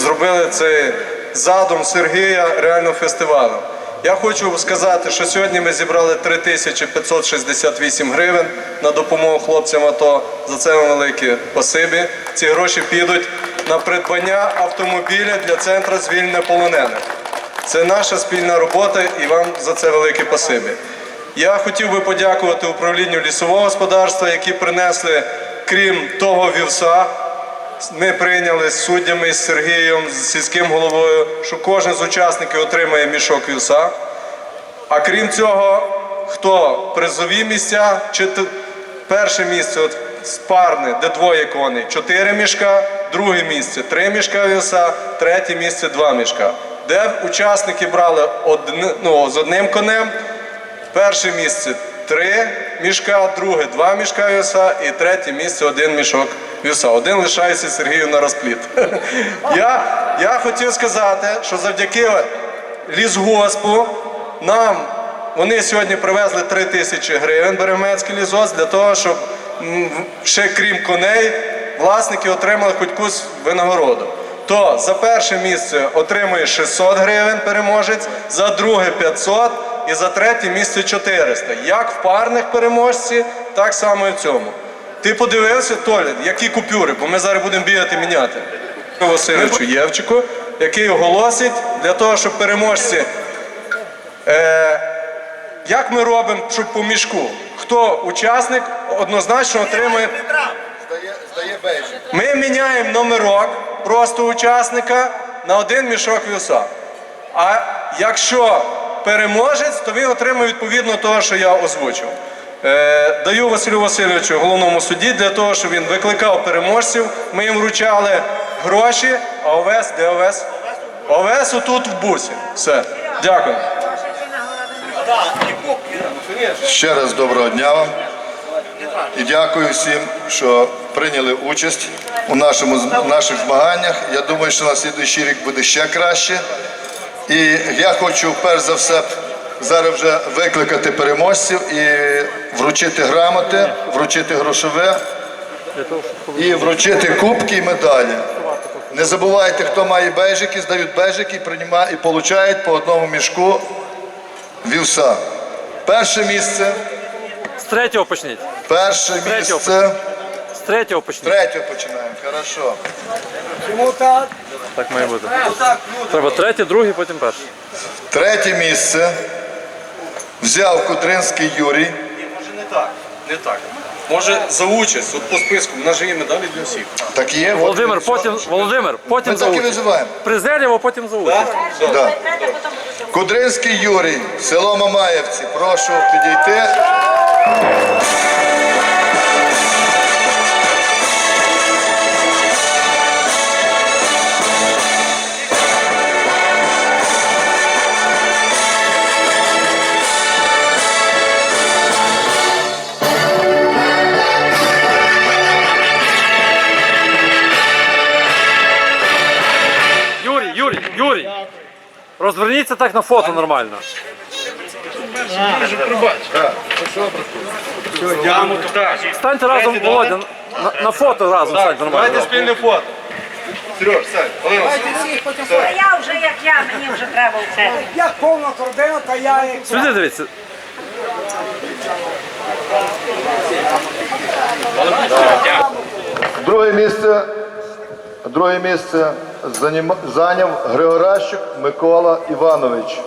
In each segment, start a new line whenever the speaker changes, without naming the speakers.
зробили цей задум Сергія реально фестивалем. Я хочу сказати, що сьогодні ми зібрали 3568 гривень на допомогу хлопцям АТО. За це вам велике спасибі. Ці гроші підуть на придбання автомобіля для центру звільнення полонених. Це наша спільна робота і вам за це велике спасибі. Я хотів би подякувати управлінню лісового господарства, які принесли, крім того вівса, ми прийняли з суддями, з Сергієм, з сільським головою, що кожен з учасників отримає мішок вівса. А крім цього, хто призові місця, чи перше місце от, спарне, де двоє коней, чотири мішка, друге місце три мішка вівса, третє місце два мішка. Де учасники брали одни, ну, з одним конем, перше місце три мішка, друге два мішка вівса і третє місце один мішок вівса. Один лишається Сергію на розпліт. Я, я хотів сказати, що завдяки лісгоспу нам вони сьогодні привезли 3 тисячі гривень Беременський лісгосп для того, щоб ще крім коней власники отримали хоч якусь винагороду. То за перше місце отримує 600 гривень переможець, за друге 500 і за третє місце 400. Як в парних переможці, так само і в цьому. Ти подивився, Толя, які купюри, бо ми зараз будемо бігати міняти. Васильовичу Євчику, який оголосить для того, щоб переможці. Е, як ми робимо, щоб по мішку? Хто учасник однозначно отримує. Ми міняємо номерок просто учасника на один мішок вівса. А якщо переможець, то він отримує відповідно того, що я озвучив. Е, даю Василю Васильовичу головному судді для того, щоб він викликав переможців. Ми їм вручали гроші, а ОВС, де ОВС? ОВС отут в бусі. Все. Дякую.
Ще раз доброго дня вам. І дякую всім, що прийняли участь у нашому, наших змаганнях. Я думаю, що на слідуючий рік буде ще краще. І я хочу перш за все зараз вже викликати переможців і вручити грамоти, вручити грошове і вручити кубки і медалі. Не забувайте, хто має бейжики, здають бейжики і приймають і получають по одному мішку вівса. Перше місце,
З третього почніть.
перше місце.
З третього почніть.
Третє починаємо, хорошо.
Так має бути. Треба третє, друге, потім перше.
Третє місце взяв Кудринський Юрій.
Може не так. Не так. Може за участь, от по списку, в нас же є медалі для всіх.
Так є. от
Володимир, потім, Володимир, потім
Ми
за
так і
участь.
визиваємо.
Призерів, а потім за участь.
Да. Кудринський Юрій, село Мамаєвці. Прошу підійти.
Юрій, Юрій. Розверніться так на фото нормально. Станьте разом, Володя, на, на фото разом станьте нормально.
спільне фото. Сереж, сядь.
А я вже як я, мені вже треба це.
Як повна кордина, та я як
Сюди дивіться.
Друге місце, друге місце зайняв Григоращик Микола Іванович.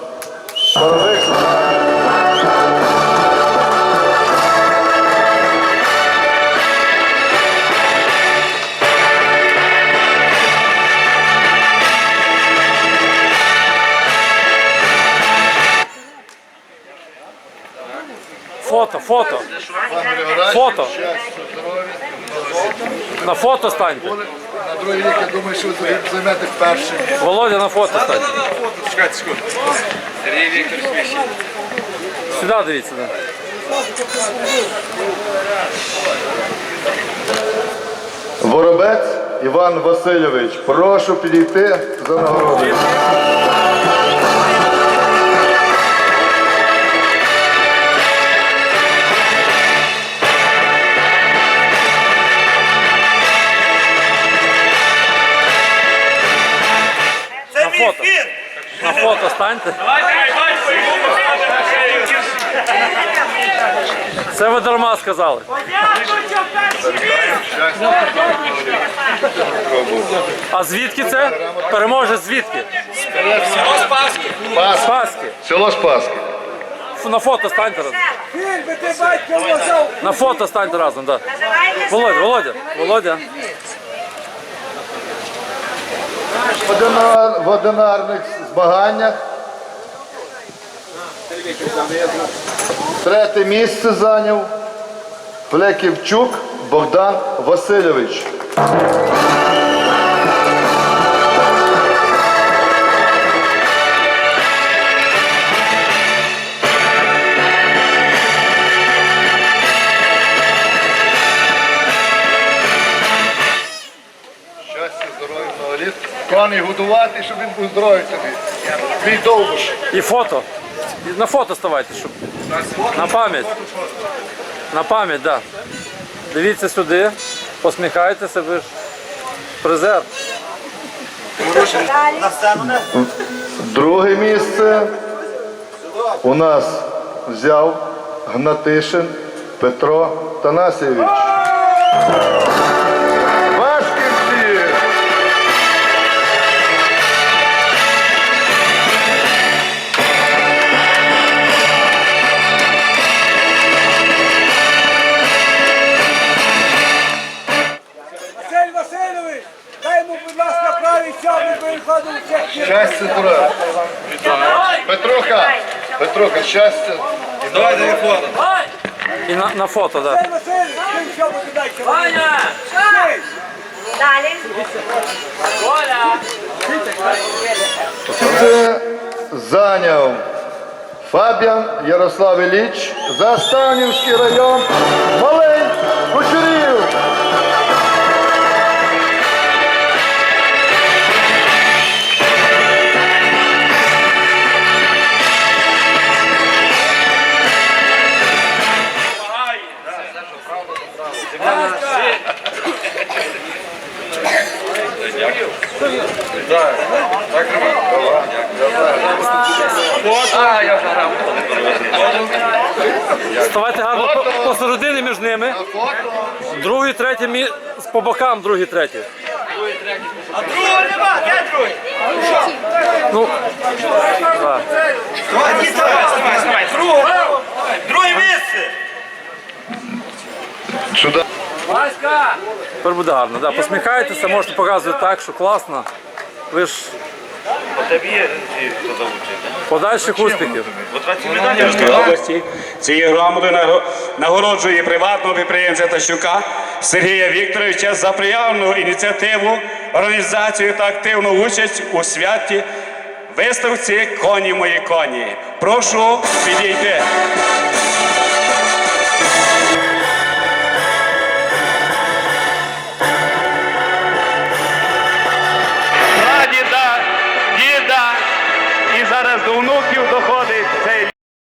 Фото, фото. Фото. На фото станьте.
На другий рік, я думаю, що ви займете першим.
Володя на фото станьте.
Чекайте секунду.
Сюди дивіться. да.
Воробець Іван Васильович, прошу підійти за нагородою.
Фото. Це ви дарма сказали. А звідки це? Переможе звідки?
Пас,
Спаски. Спаски.
село Спаски.
На фото станьте разом. На фото станьте разом, так. Да. Володя, Володя, Володя.
В одинарних змаганнях. Третє місце зайняв Флеківчук Богдан Васильович. Щастя, здоров'я, многоліт. Коней годувати, щоб він був здоровий тобі. Твій довбуш.
І фото. На фото ставайте, щоб. На пам'ять. На пам'ять, так. Да. Дивіться сюди, посміхайтеся, ви ж призер.
Друге місце у нас взяв Гнатишин Петро Танасєвич.
Василь Васильович, дай йому, будь ласка, правий сьомий, бо він ходив у всіх
Щастя, здоров'я. Петруха, Петруха, щастя.
Давайте фото.
І на, на фото, так. Да.
Василь Васильович, він сьомий туди Ваня!
Далі.
Це зайняв Фабіан Ярослав Ілліч, Застанівський район, Малий Кучерів.
Ставайте гарно по- посередині між ними. Другий, третій мі... по бокам, другий, третій.
А другого нема, де другий?
Ну, так.
Давай, давай, давай, другого. Друге місце.
Сюди.
Тепер буде гарно. Да. Посміхайтеся, можете показувати так, що класно. Ви ж
Тобі є ці, хто залучить.
подальших успіхів.
От ці медалі
Київської області цією грамотою наго- нагороджує приватного підприємця Тащука Сергія Вікторовича за проявлену ініціативу, організацію та активну участь у святі виставці Коні мої коні. Прошу підійти.